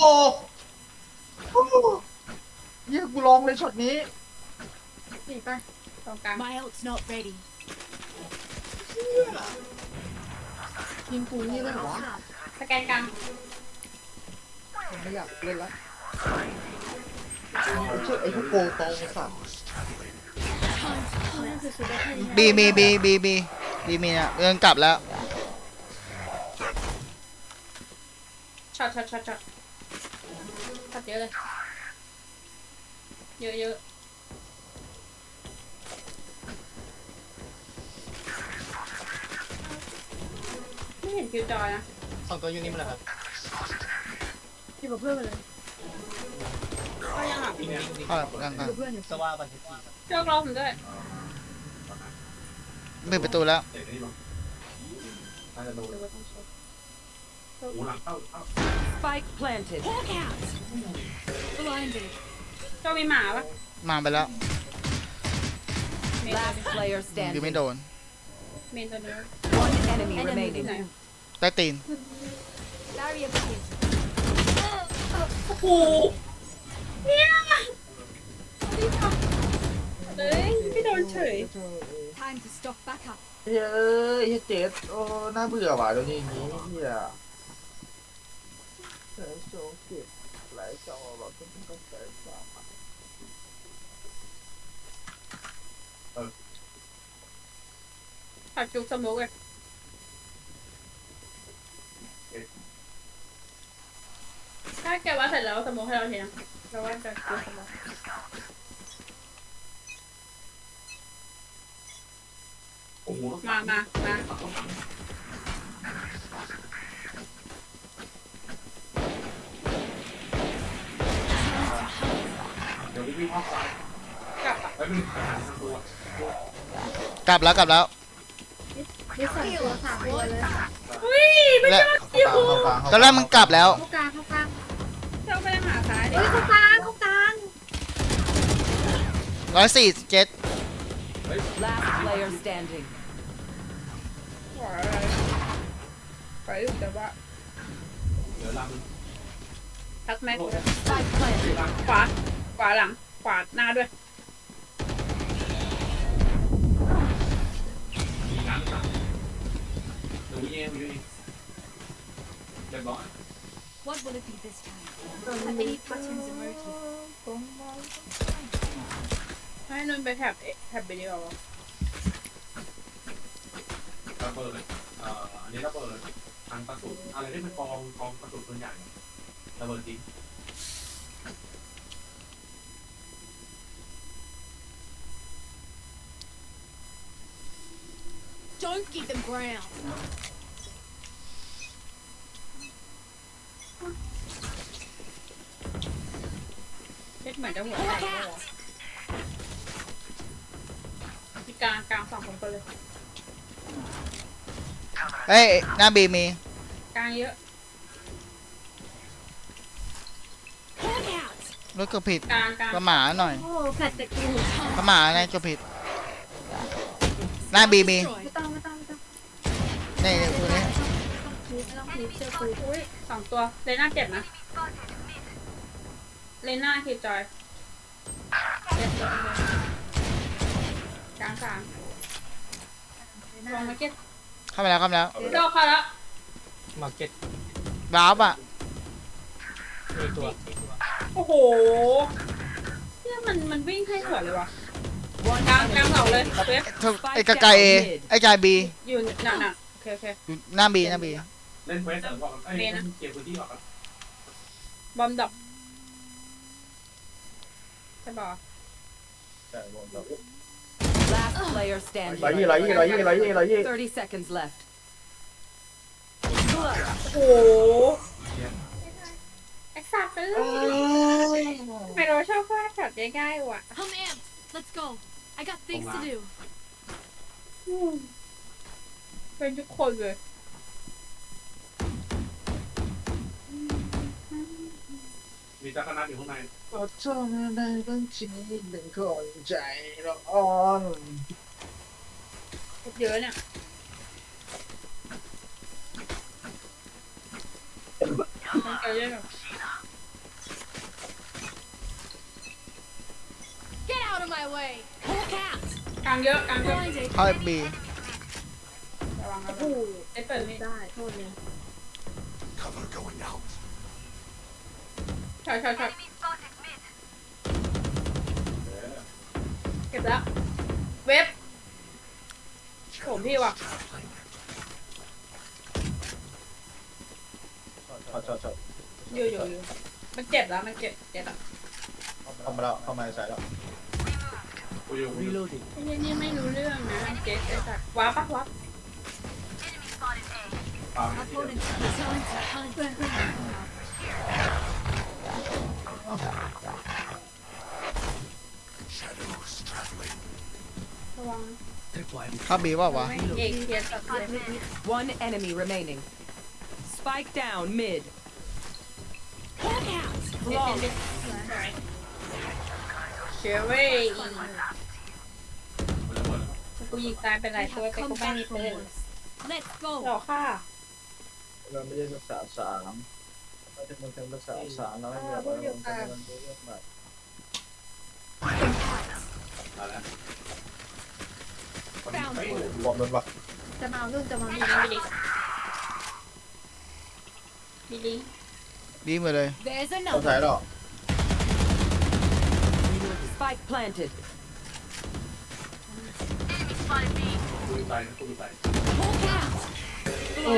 โอ้เยี่ยกูลองเลยช็อตนี้ นี่ไปตรงกลาง My ult's not ready. ยิงกูนี่ได้เหรอวะสแกนกลางผมไม่อยากเล่นละไอ้เชื่อไอ้พวกโกตองสัตว์นั่นคือชุดได้แค่นี้บีมีบีบีบีบีมีอะเดินกลับแล้วช็อตช็อตช็อตช็อต ช็อตเยอะเลย เยอะเยอะไม่เห็นคิวจอยนะสองตัวยูนี่มันอะไรครับอยู่กับเพื่อนไปเลยก็ยังอะเข้ากันอยู่กับเพื่อนอยู่สว่าบันทึกเจ้ารอผมด้วยปิดประตูแล้ว เดี๋ยวก็ต้องช็อต Spike planted. Hawk out! Blinded. เจ้ามีหมาปะมาไปแล้วเมนตัว Last นี้ player อยู่ไม่ standing. โดน เมนตัวนี้ One enemy ไอ้นั่นที่ remaining. ไหนใต้ตีน Barrier begin. โอ้โหเนี่ยเฮ้ยไม่โดนเฉย Time to stock back up. เฮ้ยเฮ้ยเจ็ดโอ้ น่าเบื่อว่ะเดี๋ยวนี้อย่างนี้เฮีย เฮ้ยโชว์เก็บหลายจอแบบต้องกระแสสามอะผัดจุก กลับอะกลับแล้วกลับแล้วนี่สองตัวสามตัวเลยอุ้ยไม่และชอบคิวเข้ากลางตอนแรกมึงกลับแล้ว เข้ากลางเข้ากลางเจ้าไปหาซ้ายดิเข้ากลางเข้ากลางร้อยสี่เจ็ด Last player standing. ขวาอะไรไปอยู่แต่ว่าทักแม็ก Spike planted. ขวาขวาหลังข วาหน้าด้วย What will it be this time? Have any patterns emerged? ให้นนไปแถบเอแถบไปดีกว่าวะระเบิดเอ่ออันนี้ระเบิดทางกระสุนอะไรที่เป็นกองกองกระสุนปืนใหญ่ระเบิดจริง Don't give them ground. เช็ดเหมือนจะหัวแตกแล้วเหรอมีกลางกลางสองคนไปเลยเฮ้ยหน้าบีมีกลางเยอะ Hawk out! รถก็ผิดกลางกลางประหมาหน่อยโอ้แฟดแต่กินประหมาไงก็ผิด หน้าบีมี Destroyed. ม่ต้องพีเจอกูอุ้ยสองตัว เลน่าเจ็บนะ เลน่าคิวจอยเจ็บเลยกลางกลางลองมาเก็ตเข้ามาแล้วเข้ามาแล้วดอกเขาแล้วมาเก็ตวาร์ปอะมีตัว โอ้โหเนี่ยมันมันวิ่งให้สวยเลยวะ One กลางกลาง enemy เสาเลย remaining. เว็บไอ้กระไกเอไอ้กายบี อยู่น่ะน่ะโอเคโอเคอยู่หน้าบีหน้าบี เล่นเควสเสริมบอกเอ้ยเล่นเก็บพื้นที่ออกครับบอมดับใช่ป่ะ Last player ร้อย standing. ยี่ร้อยยี่ร้อยยี่ร้อยยี่ร้อยยี่30 seconds left. โอ้โหไอ้สัตว์เอ้ยทำไมเราชอบฟาดช็อตง่ายๆว่ะ I'm amped. Let's go. I got things to do. อืมเป็นทุกคนเลย มีจักรนัดอยู่ข้างในก็ชอบในบางทีหนึ่งคนใจละอ่อนเยอะเนี่ยมันเยอะ Get out of my way Hulk out กลางเยอะกลางเยอะเข้าบีระวังนะไอ้เปิดนี่ได้โทษเลย Cover going out ใช่ใช่ใช่เออเก็บแล้ว เว็บผมพี่ว่ะชอตชอตชอตอยู่อยู่อยู่มันเจ็บแล้วมันเจ็บเจ็บแล้วเข้ามาแล้วเข้ามาใส่แล้วกูอยู่กูอยู่ไอ้เนี่ยนี่ไม่รู้เรื่องนะเจ็บไอ้สัตว์ว้าปะว้าปา ระวังเข้าบีเปล่าวะไม่เอกเคลียร์สัตว์เลย One enemy remaining. Spike down mid. Hawk out. เด็ดเด็ดเชื่อเว้ยมันระเบิดแล้วกูยิงตายไปหลาย We ตัว have แต่ come กูไม่มี back ปื from น worse. Let's หรอ go. ค่ะ เราไม่ได้รักษาสามเรา จะมันเป็นรักษาสามเราไม่แบบว่าเราเป็นมันเรื่องแบบมาแล้ว Found เฮ้ย one. บอมโดนปะจะมาเอาเรื่องจะมามีเอาลิงมีลิงมีลิงบีหมดเลย There's เขาใช้ another. หรอ Spike planted. กูอยู่ใต้กูอยู่ใต้ Hawk out. โอ้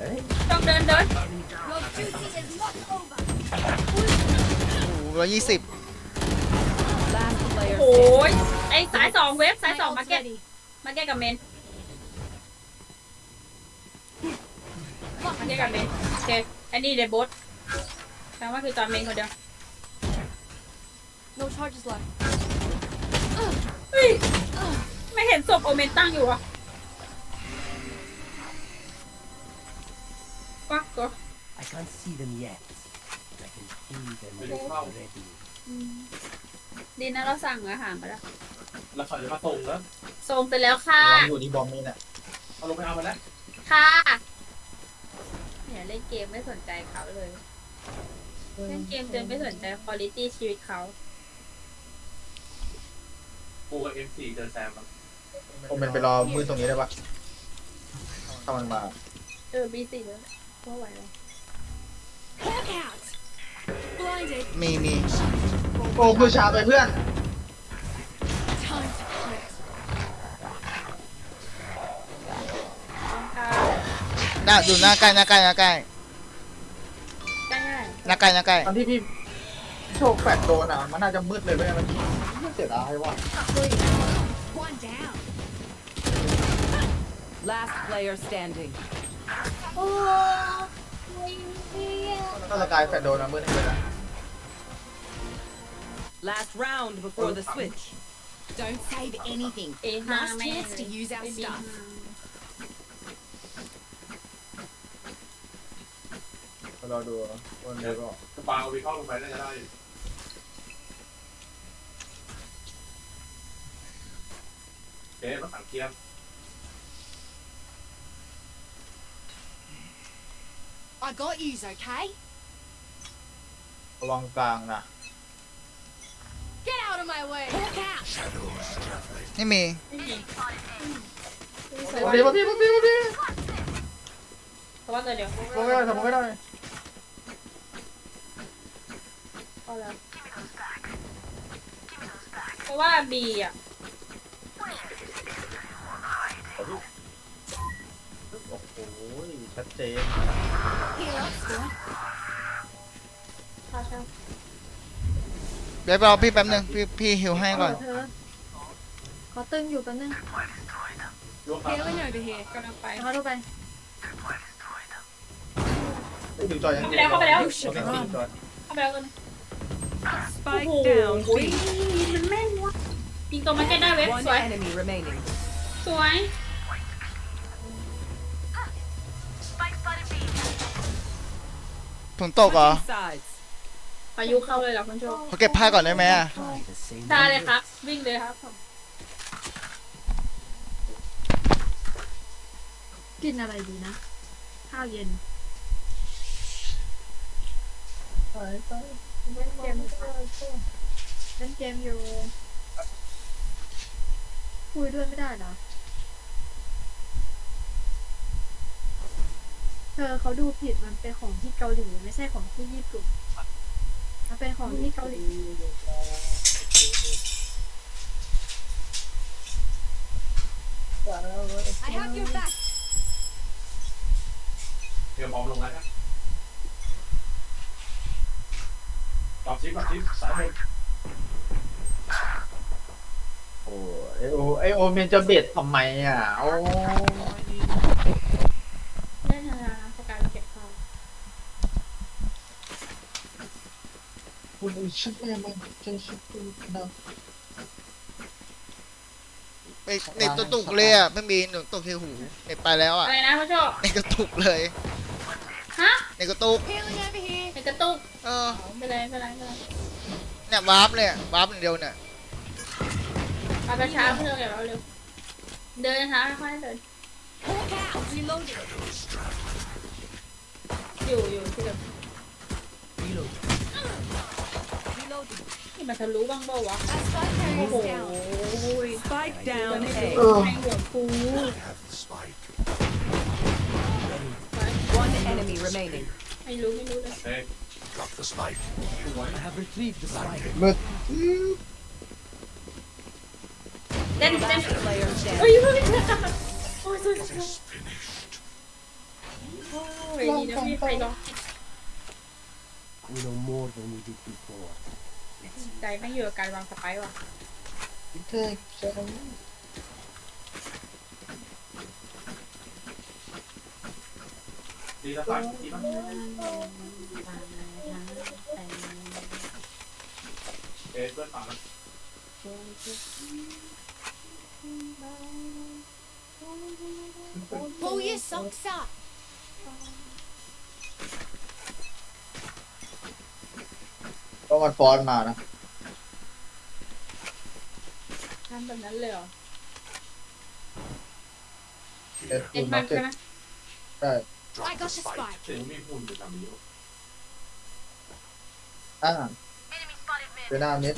เฮ้ยอะไรต้องเดินเดิน Your duty is not over. โอ้ร้อยยี่สิบ Last player โอ้ standing. ยไอ้สายสองเว็บสาย My สอง ult's มาเก็ต ready. มาเก็ตกับเมนมาเก็ตกับเมนโอเคอันนี้เดบอสแปลว่าคือตอนเมนคนเดียว No charges left. เฮ้ยไม่เห็นศพโอเมนตั้งอยู่อะ ปักก็ I can't see them yet. I can feel them Maybe it's not. already. ดีนะเราสั่งอาหารมาแล้วแล้วเขาจะมาส่งแล้วส่งไปแล้วค่ะอยู่ที่บอมนี่เนี่ยเอาลงไปเอามาแล้วค่ะเนี่ยเล่นเกมไม่สนใจเขาเลยเล่นเกมจนไม่สนใจคุณภาพชีวิตเขากูกับเอ็มซีเจอแซมแล้วผมเป็นไปรอมือตรงนี้ได้ปะถ้ามันมาเออบีสี่แล้ วก็ไหวแล้ว Hawk out. Blinded. มีมีโอ้คือชาไปเพื่อน Time to hunt. ต้องค่ะหน้าดูหน้าใกล้หน้าใกล้หน้าใกล้ได้หน้าใกล้หน้าใกล้ตอนที่พี่โชคแฟดโดนอะ มันน่าจะมืดเลยเว้ยเมื่อกี้เสียดายว่ะ One down. Last player standing. โอ้ยถ้าสกายแฟดโดนอะมืดให้เลยนะ Last round before the switch. Don't save anything. เอห้า Last แม่ chance to use our ไม่ดี stuff. รอดูวันนี้ก็กระเป๋าวิเคราะห์ลงไปน่าจะได้อยู่เอ๊ะรถถังเทียม I got yous, okay? ระวังกลางนะ Get out of my way. Hawk out. นี่มีไม่มีมาพี่มาพี่มาพี่มาพี่เพราะว่าตัวเดียวทำไม่ได้ทำไม่ได้พอแล้วเพราะว่าบีอะ โอ้โหชัดเจน Heal up, squad. ใช่ใช่เดี๋ยวรอพี่แป๊บนึงพี่พี่หิวให้ก่อน เธอขอตึงอยู่แป๊บนึงรวมทั้ง Healing over here. กำลังไปเอาเข้าไปดูจอยยังเข้าไปแล้วโอเคดูจอยเข้าไปแล้วกัน Spike โอ้โห down โอ้ย B. มันแม่นวะยิงตัวมาเก็ตได้เว็บ One สวย enemy remaining. สวย ถุงตกเหรอ Sides. พายุเข้าเลยเหรอคุณโชคเขาเก็บผ้าก่อนได้ไหมอะ Try the same ได้เลย numbers. ครับ วิ่งเลยครับกินอะไรดีนะ ข้าวเย็นเล่นเกมเล่นเกมอยู่คุยด้วยไม่ได้นะ เธอเขาดูผิดมันเป็นของที่เกาหลีไม่ใช่ของที่ญี่ปุ่นมันเป็นของที่เกาหลี I have your back. เดี๋ยวบอมลงแล้วนะตอบชิปตอบชิปสายบนโอ้ไอโอไอโอเมนจะเบ็ดทำไมอะโอ้ย เล่นธนาสกายมาเก็บข้าว คุณชิบแม่มันจะชิบคุณนะไปเน็ตกระตุกเลยอะไม่มีหนูตกที่หูเน็ตไปแล้วอะอะไรนะพ่อโชคเน็ตกระตุกเลย ฮะเน็ตกระตุก Healing over here. ในกระตุกเออไม่เป็นไรไม่เป็นไรไม่เป็นไรเนี่ยวาร์ปเลยอะวาร์ปอย่างเดียวเนี่ยมาไปช้าเพื่อนเดี๋ยวเราเร็ว เดินช้าค่อยๆเดิน Hawk out. Reloading. อยู่อยู่ที่เดิม มันทะลุบ้างเปล่าวะ That spike โอ้ carrier โห is down. Spike down ไม่ A. รู้แม่งหัวฟู One enemy remaining. ไม่รู้ไม่รู้เลย เฮ้ยสวย I have retrieved the spike. มืด เต้นเต้น Last player โอ้ย standing. เฮ้ยโอ้ยสวยสวยโอ้ยดีนะพี่ใครลอง We know more than we did before. ใจไม่อยู่กับการวางสไปร์ว่ะเธอจะดีแล้วฝ่ายดีมากเอ้ยเพื่อนฝั่งมัน Pull your socks up. ก็มันฟอนมานะทำแบบนั้นเลยเหรอเอ็ดเอ็คุนณมัมานเก็ตใช่ไหมใช่ I got the spike. เสียงมีหุ่นอยู่ตามนี้อ่าเป็นหน้ามิด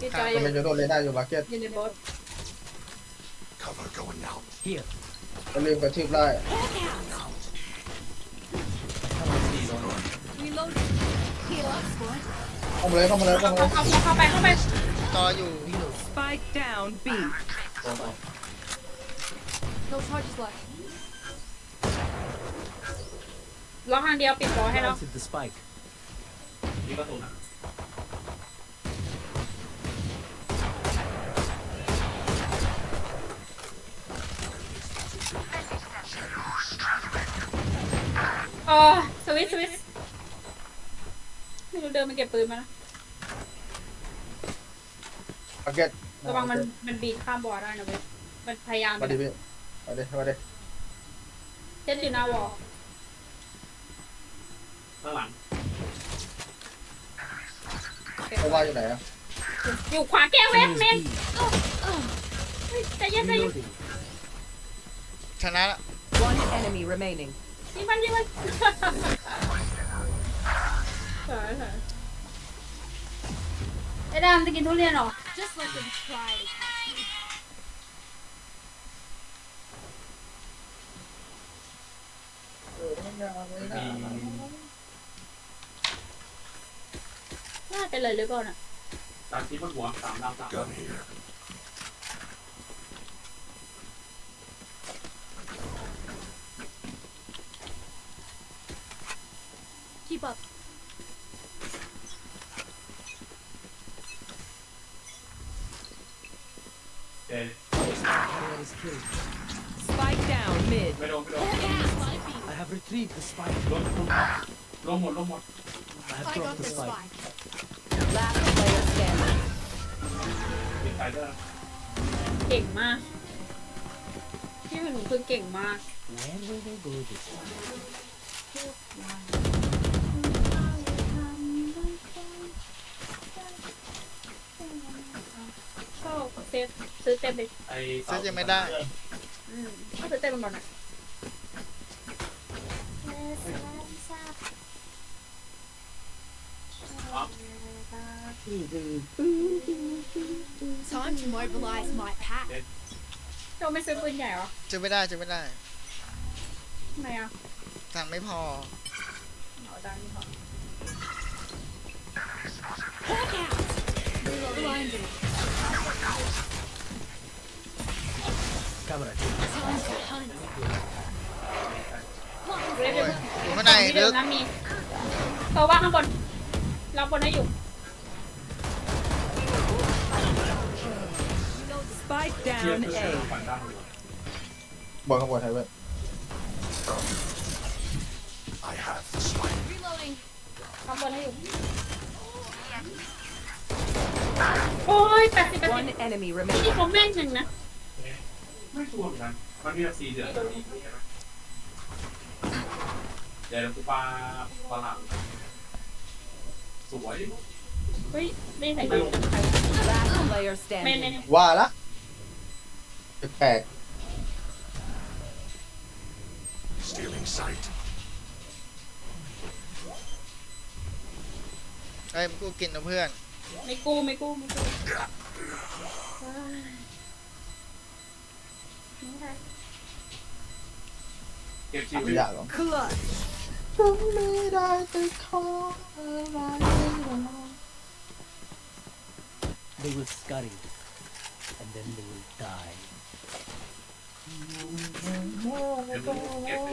พี่จอยจะเป็นยูโรเลน่าอยู่มาร์เก็ตยืนในโบ๊ท Here. อย่าลืมกระทืบไล่ Reloading. Heal เข้ามาเลยเข้ามาเลยเข้ามาเลยเข้าเข้าเข้าไปเข้าไปต่ออยู่ Spike down B. No charges left. ล็อกทางเดียวปิดบอลให้เรา Planted the spike. นี่ก็ตุนอะอ๋อสวิตช์สวิตช์ไม่ รู้เดินมาเก็บปืนมานะมาร์เก็ตระวังมันมันบีดข้ามบอลได้นะเว้ยมันพยายามมาดิพี่มาดิมาดิเจ็ดอยู่หน้าวอลข้างหลังไม่ว่าอยู่ไหนอะอยู่ขวาแก้เว็บ Fuse เมน B. เฮ้ยใจเย็นใจเย็น Reloading. ชนะละ One enemy remaining. ยิงมันยิงมัน เฮ้ยเฮ้ยไอ้ดามจะกินทุเรียนเหรอ Just let them try to catch me. เออไม่เอาไม่มี ได้ น่าเป็นเลยหรือเปล่าน่ะ ตามที่บนหัวสามดาวสาม Keep up. เอ้ย Player is killed. Spike down mid. ไม่โดนไม่โดน Hawk out. Spike B. I have retrieved the spike. ลงลงหมดลงหมด I have I got dropped the the spike. spike. Last player standing. ติดไฟเดอร์เก่งมากที่มันหนูคือเก่งมาก Where will they go this time? ซฟซื้อเต็มเลยไอ้เซตยังไม่ได้อืมก็ซื้อเต็มมันก่อนนะครับเ Time to mobilize my pack. โจไม่ซื้อปืนใหญ่เหรอจะไม่ได้จะไม่ได้ทำไมอะตังค์ไม่พอ เอาดังนี่พอ Hawk out. Blinded. อ้ร้อยยอยู่ข้างในที่เดิลึมกนะมีตัวว่างข้างบน เราบนได้อยู่ Spike เทีย down บเทีย A. บฝันได้เลยบนข้างบนไทยเว้ย Reloading. ข้างบนได้อยู่ โอ้ยแปดสิบแปดสิ One บ enemy นี่ remaining. ผมแม่งหนึ่งนะไม่ชัวร์เหมือนกันมันมีแบบสี่เดือนแบบนี้ใช่ไหมเดี๋ยวกูปาปลาหลังสวยเฮ้ยไม่ใส่กันใคร Last player ไม่ไม่ standing. ว่าละแปลกเฮ้ยมึงกูกินนะเพื่อน Mấy cô, mấy cô, mấy cô Kiểu chi vậy? Đúng khó ở lại They will scurry and then they will die. Em luôn, em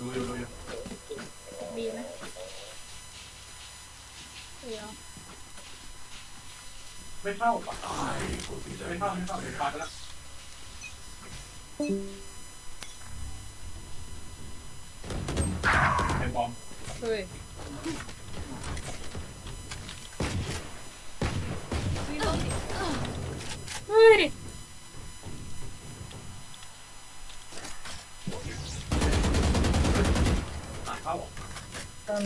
ดูดูดูบีไหมเดี๋ยวไม่เข้าปะไม่เข้าไม่เข้าไม่เข้าไปแล้วเป็นบอมเฮ้ย ไ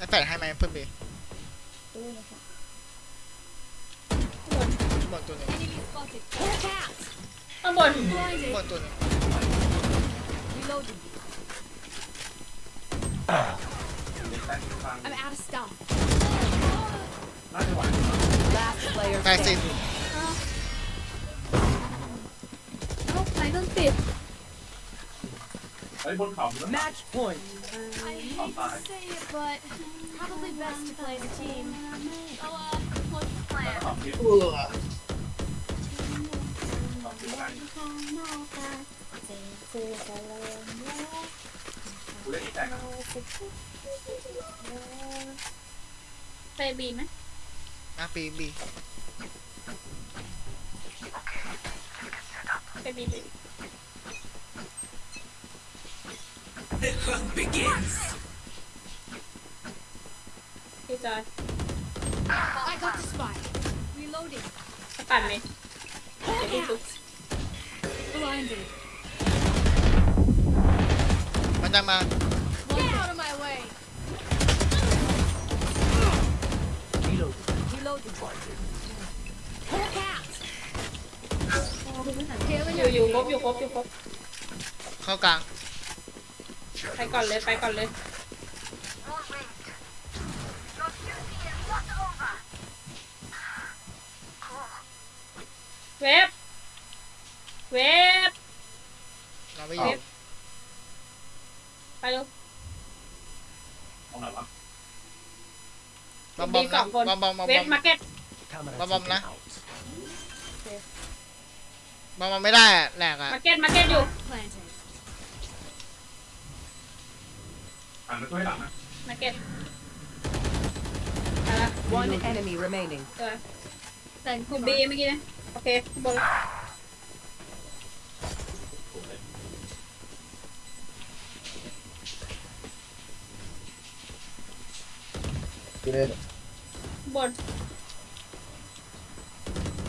อ้แปดให้ไหมเพิ่มบีบนตัวหนึง Enemy spotted. Hawk out. ข้างบน Blinded. บนตัวหนึง Reloading. แต่ทาง I'm out of stuff. น่าจะไหว Last player แปดสิบ standing. ต้องติดเฮ้ยบนเขาเนอะ Match point. I hate to say it, but probably best to play as a team. So, uh, what's the plan? สองทิศเออสองทิศไหนกูเล่นที่แตกนะไปบีไหมนะปีบีไปบีไป บีพี่จอย I got the spike. Reloading. จะปั่นไหม Hawk เดี๋ยวพี่ดู out. Blinded. มันจะมา Get out of my way. Reload. Reloading. Hawk out. อยู่อยู่ครบอยู่ครบอยู่ครบเข้ากลาง ไปก่อนเลยไปก่อนเลยเว็บเว็บเราไม่อยู่ไปเร็วเอาไหนวะบอมบอมสนะองคนบอมบอมบอมเว็บบอมมาร์เก็ต Camera Bom, bom, taken na. out. บอมบอมไม่ได้อะแหลกอะมาร์เก็ตมาร์เก็ตอยู่ Planted. หันไปตัวให้หลังนะมาร์เก็ตไปละ One enemy remaining. ตัวแต่งคุณบีเมื่อกี้นะ โอเคข้างบนละพี่เล่นข้างบน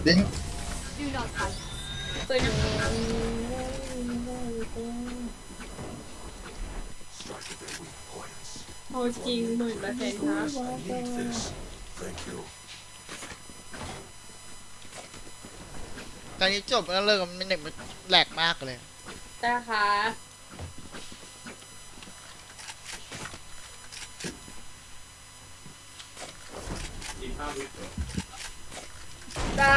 ดิ้ง Do not fight. ปืนนะ Reloading. โอ้จริงหมื่นเปอร์เซ็นต์ครับตอนนี้จบแล้วเลิกมันเน็ตมันแหลกมากเลยได้ค่ะอีกห้าวิจ้า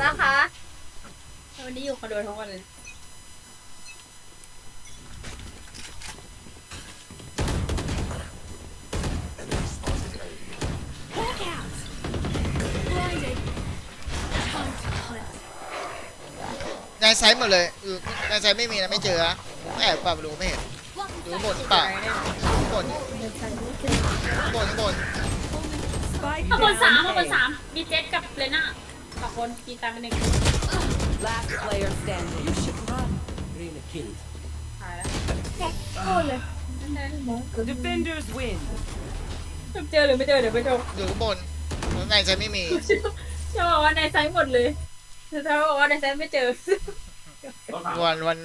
จ้าคะวันนี้อยู่คอนโดทั้งวันเลย ในไซส์หมดเลยอยู่ในไซส์ไม่มีนะไม่เจอนะแอบเปล่าไม่รู้ไม่เห็น Blocking ดู sight. บนเปล่าข้างบนข้างบนข้างบน Spike ข้างบนสาม down ข้างบน A. สามมีเจ็ดกับเลน่าสองคนมีตามเป็นหนึ่ง Last player standing. You should run. Reyna killed. หายแล้ว Defenders win. เจอหรือไม่เจอเดี๋ยวไปดูอยู่ข้างบนในไซส์ไม่มีจะบอกว่าในไซส์หมดเลย จะบอกว่าในไซส์ไม่เจอต้องถามวันวัน